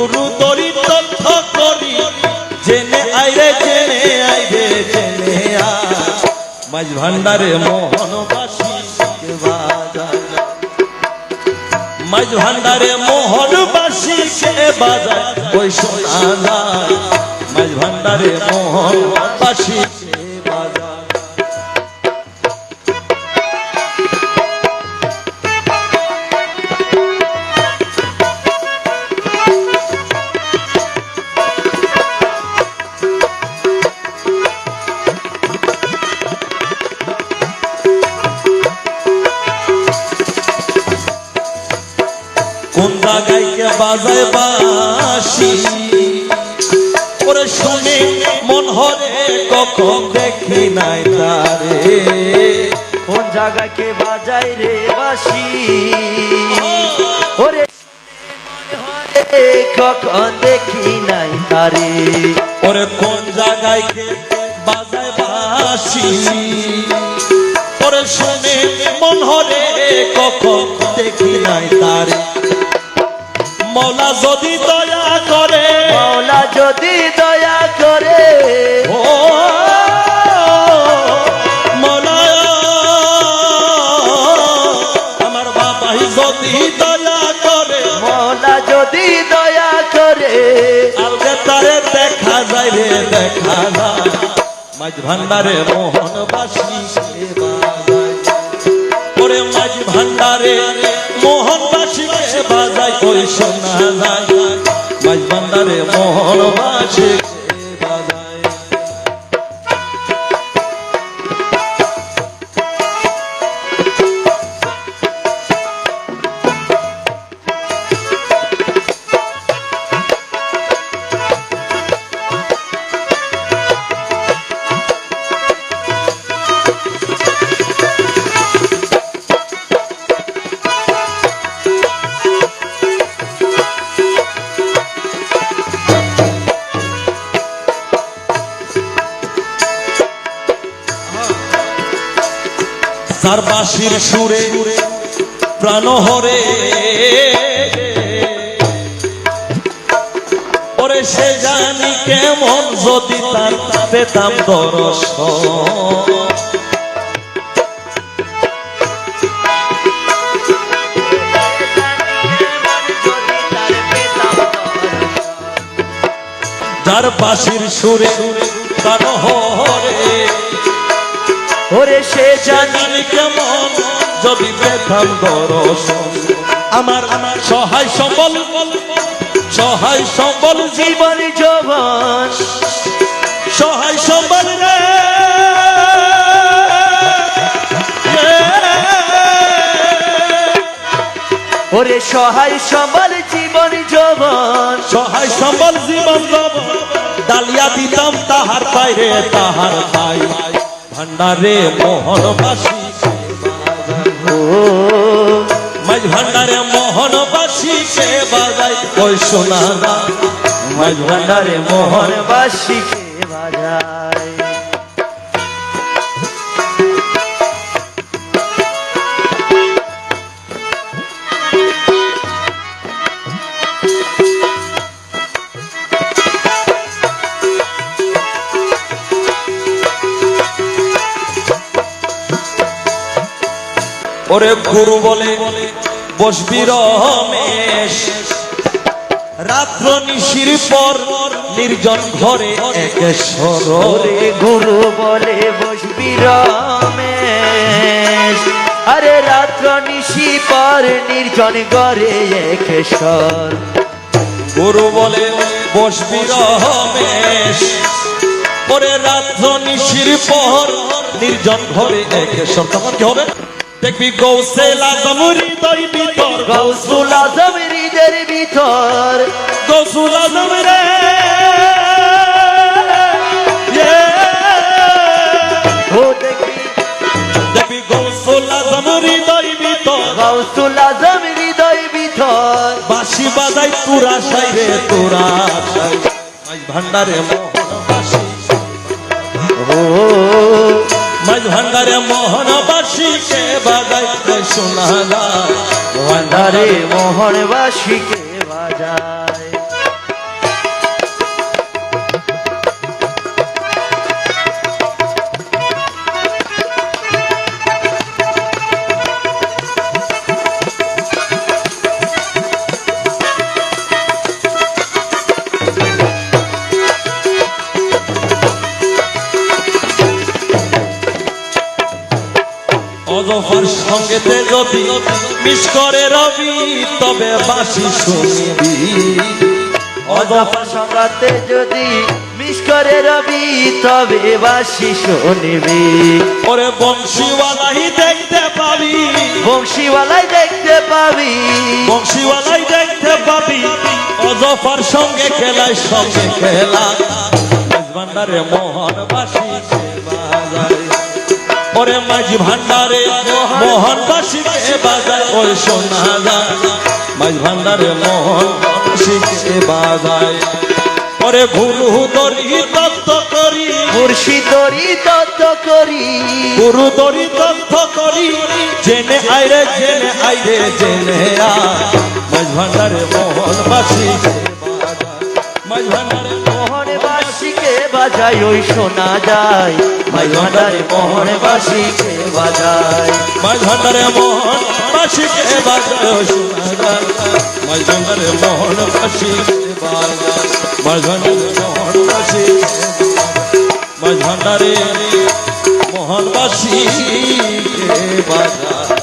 গুরু তরি তথ্য করি। জেনে আইরে জেনে আইরে জেনে আয়। মাঝ ভান্ডারে মোহনবাসী মাঝ ভান্ডারে মোহনবাসী, কে বাজায়? ওই যায় মাঝ ভান্ডারে মোহনবাসী, কে বাজায়? বাজায় বাসি ওরে শুনে মন হরে, কখন দেখি নাই তারে। কোন জায়গায় কে বাজাই রে বাসি ওরে কখন দেখি নাই তারে। ওরে কোন জায়গায় কে বাজায় বাসি ওরে শুনে মন হরে, কখন দেখি নাই তারে। মৌলা যদি দয়া করে। মাওলা যদি দয়া করে। ও মৌলা আমার বাবাই যদি দয়া করে। মাওলা যদি দয়া করে। আলগে তারে দেখা যায় রে দেখা যায়। মাঝ ভান্ডারে মোহনবাসী কে বাজায় ওরে মাঝ ভান্ডারে ভান্ডারে মোহনবাসী যার বাঁশির সুরে প্রাণ হরে। ওরে সে জানি কেমন যদি তার পেতাম দরস যার বাঁশির সুরে প্রাণ হরে। ওরে সে জানি কেমন, যদি পেতাম দর্শন আমার সহায় সম্বল সহায় সম্বল জীবন জীবন জবান সহায় সম্বল ওরে সহায় সবল জীবন জবান সহায় সম্বল জীবন যাব ডালিয়া দিতাম তাহার বাইরে তাহার ভাই ভান্ডারে মোহনবাসী। মাঝ ভান্ডারে মোহনবাসী কে বাজাই ওই সোনা মাঝ ভান্ডারে মোহন মোহনবাসীকে বাজায়? ওরে গুরু বলে বসবি রমেশ। রাত্র নিশির পর নির্জন ঘরে একেশ্বর ওরে গুরু বলে বসবি রমেশ। আরে রাত্র নিশি পর নির্জন গরে একেশ্বর গুরু বলে বসবি রমেশ। ওরে রাত্র নিশির পর নির্জন ঘরে একেশ্বর তখন কি হবে? দেখবি হৃদয় ভিতর। গৌসুল আজম হৃদের ভিতর। গৌসুল আজম রে। দেখবি। গৌসুল হৃদয় ভিতর। গৌসুল আজম হৃদয় ভিতর। বাঁশি বাজাই তুরা সাই রে তুরা সাই। ভান্ডারে মোহন ও। মাঝ ভান্ডারে মোহন কে বাজাই শোনা যায় ভান্ডারে মোহনবাসীকে বাজায় অজফর সঙ্গেতে যদি মিস করে রবি তবে বাসি শুনবি। অজফা সঙ্গাতে যদি মিস করে রবি তবে বাসি শুনবি। ওরে বংশীওয়ালাই দেখতে পাবি। বংশীওয়ালাই দেখতে পাবি। বংশীওয়ালাই দেখতে পাবি। অজফার সঙ্গে খেলায় সঙ্গে খেলা। ভান্ডারে মোহন বাসি বাজায় ওরে মাঝি ভান্ডারে মোহন বাসি বাজায় ওই শোনা যায় মাঝ ভান্ডারে মোহন বাসি বাজায় ওরে গুরু দরি তত্ত্ব করি মুর্শিদরি তত্ত্ব করি। গুরু দরি তত্ত্ব করি জেনে আইরে জেনে আইরে জেনে আয়। মাঝ ভান্ডারে মোহন বাসি মাঝ ভান্ডারে বাসিকে ওই শোনা যায়। মাই ভান্ডারে মোহন বাসিকে বাজায় মাঝ ভান্ডারে মোহন বাজায় শোনা যায়। মাঝ ভান্ডারে মোহন বাসিকে বাজায় মাঝ ভান্ডারে মোহন বাসিকে মাঝ ভান্ডারে মোহন বাসিকে বাজায়